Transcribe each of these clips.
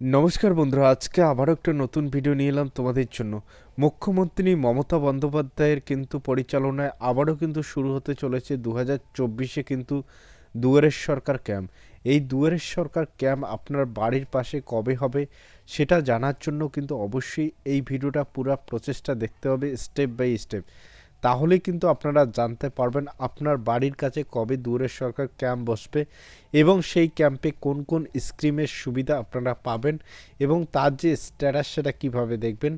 নমস্কার বন্ধুরা, আজকে আবারও একটা নতুন ভিডিও নিয়ে এলাম তোমাদের জন্য। মুখ্যমন্ত্রী মমতা বন্দ্যোপাধ্যায়ের কিন্তু পরিচালনায় আবারও কিন্তু শুরু হতে চলেছে দু হাজার চব্বিশে কিন্তু দুয়ারের সরকার ক্যাম্প এই দুয়ারের সরকার ক্যাম্প আপনার বাড়ির পাশে কবে হবে সেটা জানার জন্য কিন্তু অবশ্যই এই ভিডিওটা পুরো প্রচেষ্টা দেখতে হবে স্টেপ বাই স্টেপ তাহলে কিন্তু আপনারা জানতে পারবেন আপনার বাড়ির কাছে কবে দূরের সরকার ক্যাম্প বসবে এবং সেই ক্যাম্পে কোন কোন স্কিমের সুবিধা আপনারা পাবেন এবং তার যে স্ট্যাটাস সেটা কীভাবে দেখবেন।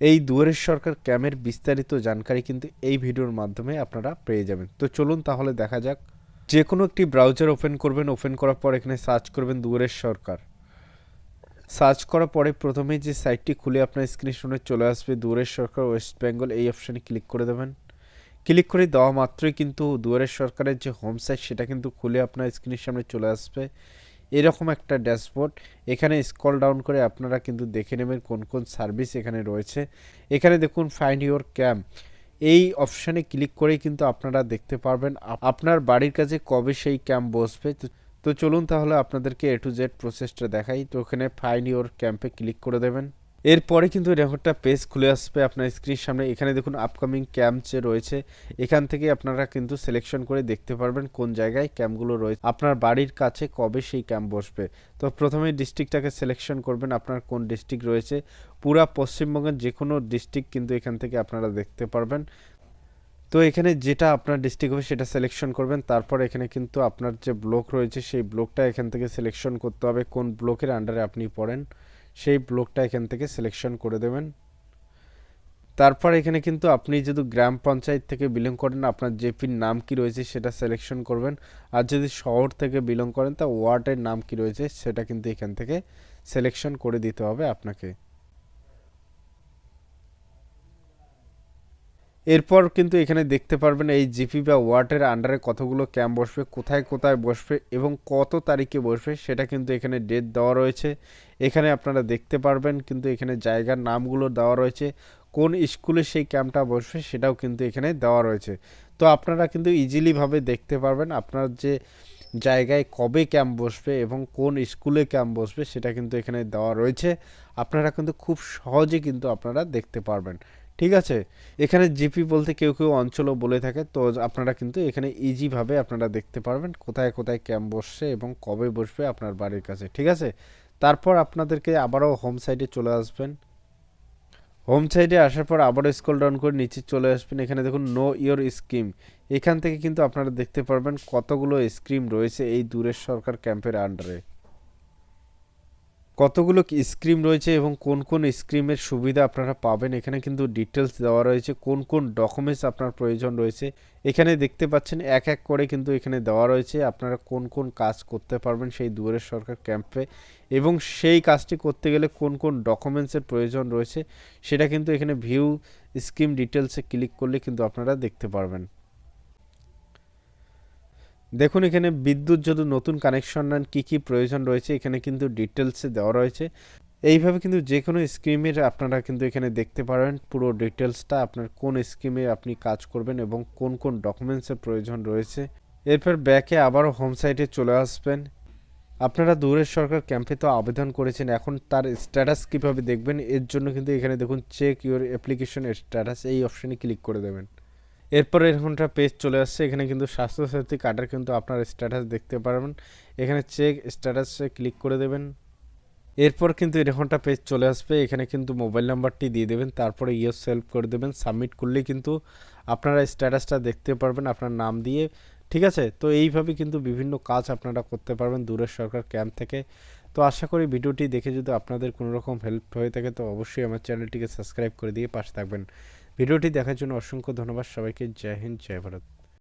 এই দুয়ারের সরকার ক্যাম্পের বিস্তারিত জানকারি কিন্তু এই ভিডিওর মাধ্যমে আপনারা পেয়ে যাবেন। তো চলুন তাহলে দেখা যাক। যে কোনো একটি ব্রাউজার ওপেন করবেন ওপেন করার পর এখানে সার্চ করবেন দুয়ারের সরকার। সার্চ করার পরে প্রথমে যে সাইটটি খুলে আপনার স্ক্রিনের সামনে চলে আসবে দূরের সরকার ওয়েস্ট বেঙ্গল এই অপশানে ক্লিক করে দেবেন। ক্লিক করে দেওয়া মাত্রই কিন্তু দুয়ারের সরকারের যে হোম সাইট সেটা কিন্তু খুলে আপনার স্ক্রিনের সামনে চলে আসবে। এরকম একটা ড্যাশবোর্ড এখানে স্কল ডাউন করে আপনারা কিন্তু দেখে নেবেন কোন কোন সার্ভিস এখানে রয়েছে। এখানে দেখুন ফাইন্ড ইউর ক্যাম্প এই অপশানে ক্লিক করেই কিন্তু আপনারা দেখতে পারবেন আপনার বাড়ির কাছে কবে সেই ক্যাম্প বসবে। তো তো চলুন তাহলে আপনাদেরকে এ টু জেড প্রসেসটা দেখাই। তো ওখানে ফাইন্ড ইওর ক্যাম্পে ক্লিক করে দেবেন। এরপরে কিন্তু একটা পেজ খুলে আসবে আপনার স্ক্রিনের সামনে। এখানে দেখুন আপকামিং ক্যাম্প যে রয়েছে, এখান থেকে আপনারা কিন্তু সিলেকশন করে দেখতে পারবেন কোন জায়গায় ক্যাম্পগুলো রয়েছে। আপনার বাড়ির কাছে কবে সেই ক্যাম্প বসবে। তো প্রথমে ডিস্ট্রিক্টটাকে সিলেকশন করবেন, আপনার কোন ডিস্ট্রিক্ট রয়েছে। পুরা পশ্চিমবঙ্গের যে কোনো ডিস্ট্রিক্ট কিন্তু এখান থেকে আপনারা দেখতে পারবেন। তো এখানে যেটা আপনার ডিস্ট্রিক্ট হবে সেটা সিলেকশন করবেন, তারপর এখানে কিন্তু আপনার যে ব্লক রয়েছে, সেই ব্লকটা এখান থেকে সিলেকশন করতে হবে, কোন ব্লকের আন্ডারে আপনি পড়েন, সেই ব্লকটা এখান থেকে সিলেকশন করে দেবেন। তারপর এখানে কিন্তু আপনি যদি গ্রাম পঞ্চায়েত থেকে বিলং করেন, আপনার জেপির নাম কি রয়েছে সেটা সিলেকশন করবেন, আর যদি শহর থেকে বিলং করেন, তা ওয়ার্ডের নাম কি রয়েছে সেটা কিন্তু এখান থেকে সিলেকশন করে দিতে হবে আপনাকে। এরপর কিন্তু এখানে দেখতে পারবেন এই জিপি বা ওয়ার্ডের আন্ডারে কতগুলো ক্যাম্প বসবে, কোথায় কোথায় বসবে এবং কত তারিখে বসবে সেটা কিন্তু এখানে ডেট দেওয়া রয়েছে। এখানে আপনারা দেখতে পারবেন কিন্তু এখানে জায়গার নামগুলো দেওয়া রয়েছে, কোন স্কুলে সেই ক্যাম্পটা বসবে সেটাও কিন্তু এখানে দেওয়া রয়েছে। তো আপনারা কিন্তু ইজিলিভাবে দেখতে পারবেন আপনার যে জায়গায় কবে ক্যাম্প বসবে এবং কোন স্কুলে ক্যাম্প বসবে সেটা কিন্তু এখানে দেওয়া রয়েছে। আপনারা কিন্তু খুব সহজে কিন্তু আপনারা দেখতে পারবেন। ঠিক আছে? এখানে জিপি বলতে কেউ কেউ অঞ্চলও বলে থাকে, তো আপনারা কিন্তু এখানে ইজিভাবে আপনারা দেখতে পারবেন কোথায় কোথায় ক্যাম্প বসছে এবং কবে বসবে আপনার বাড়ির কাছে, ঠিক আছে? তারপর আপনাদেরকে আবারও হোম সাইডে চলে আসবেন। হোম সাইডে আসার পর আবারও স্কল ডাউন করে নিচে চলে আসবেন। এখানে দেখুন নো ইয়োর স্কিম এখান থেকে কিন্তু আপনারা দেখতে পারবেন কতগুলো স্কিম রয়েছে এই দূরের সরকার ক্যাম্পের আন্ডারে কতগুলো স্ক্রিম রয়েছে এবং কোন কোন স্ক্রিমের সুবিধা আপনারা পাবেন? এখানে কিন্তু ডিটেলস দেওয়া রয়েছে, কোন কোন ডকুমেন্টস আপনার প্রয়োজন রয়েছে। এখানে দেখতে পাচ্ছেন এক এক করে কিন্তু এখানে দেওয়া রয়েছে আপনারা কোন কোন কাজ করতে পারবেন সেই দুয়ারের সরকার ক্যাম্পে এবং সেই কাজটি করতে গেলে কোন কোন ডকুমেন্টসের প্রয়োজন রয়েছে সেটা কিন্তু এখানে ভিউ স্কিম ডিটেলসে ক্লিক করলে কিন্তু আপনারা দেখতে পারবেন। দেখুন, এখানে বিদ্যুৎ যদি নতুন কানেকশন নেন, কী কী প্রয়োজন রয়েছে, এখানে কিন্তু ডিটেলসে দেওয়া রয়েছে। এইভাবে কিন্তু যে কোনো স্কিমের আপনারা কিন্তু এখানে দেখতে পারেন পুরো ডিটেলসটা আপনার কোন স্কিমে আপনি কাজ করবেন এবং কোন কোন ডকুমেন্টসের প্রয়োজন রয়েছে। এরপর ব্যাকে আবারও হোম সাইটে চলে আসবেন। আপনারা দূরের সরকার ক্যাম্পে তো আবেদন করেছেন, এখন তার স্ট্যাটাস কীভাবে দেখবেন, এর জন্য কিন্তু এখানে দেখুন চেক ইউর অ্যাপ্লিকেশন স্ট্যাটাস এই অপশানে ক্লিক করে দেবেন। এরপর এরকমটা পেজ চলে আসছে। এখানে কিন্তু স্বাস্থ্যসাথী কার্ডের কিন্তু আপনার স্ট্যাটাস দেখতে পারবেন। এখানে চেক স্ট্যাটাসে ক্লিক করে দেবেন। এরপর কিন্তু এরকমটা পেজ চলে আসবে। এখানে কিন্তু মোবাইল নাম্বারটি দিয়ে দেবেন। তারপরে ইয়েস সেলফ করে দেবেন। সাবমিট করলেই কিন্তু আপনারা স্ট্যাটাসটা দেখতে পারবেন আপনার নাম দিয়ে। ঠিক আছে? তো এইভাবে কিন্তু বিভিন্ন কাজ আপনারা করতে পারবেন দূরের সরকার ক্যাম্প থেকে। তো আশা করি ভিডিওটি দেখে যদি আপনাদের কোনো রকম হেল্প হয়ে থাকে, তো অবশ্যই আমার চ্যানেলটিকে সাবস্ক্রাইব করে দিয়ে পাশে থাকবেন। ভিডিওটি দেখার জন্য অসংখ্য ধন্যবাদ। সবাইকে জয় হিন্দ জয় ভারত।